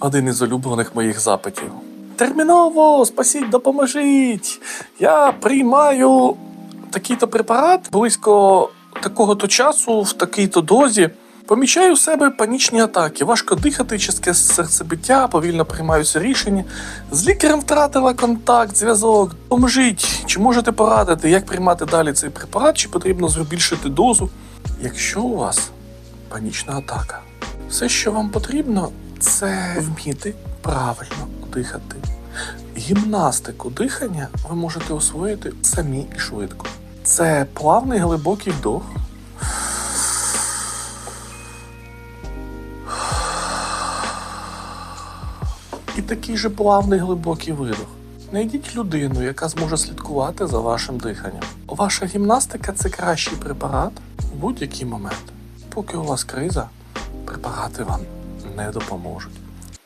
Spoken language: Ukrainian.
один із улюблених моїх запитів. Терміново, спасіть, допоможіть! Я приймаю такий-то препарат близько такого-то часу, в такій-то дозі. Помічаю в себе панічні атаки, важко дихати, чистке серцебиття, повільно приймаються рішення. З лікарем втратила контакт, зв'язок. Поможіть, чи можете порадити, як приймати далі цей препарат, чи потрібно збільшити дозу? Якщо у вас панічна атака, все, що вам потрібно, це вміти правильно дихати. Гімнастику дихання ви можете освоїти самі і швидко. Це плавний глибокий вдох. І такий же плавний глибокий видох. Знайдіть людину, яка зможе слідкувати за вашим диханням. Ваша гімнастика це кращий препарат в будь-який момент. Поки у вас криза, препарати вам не допоможуть.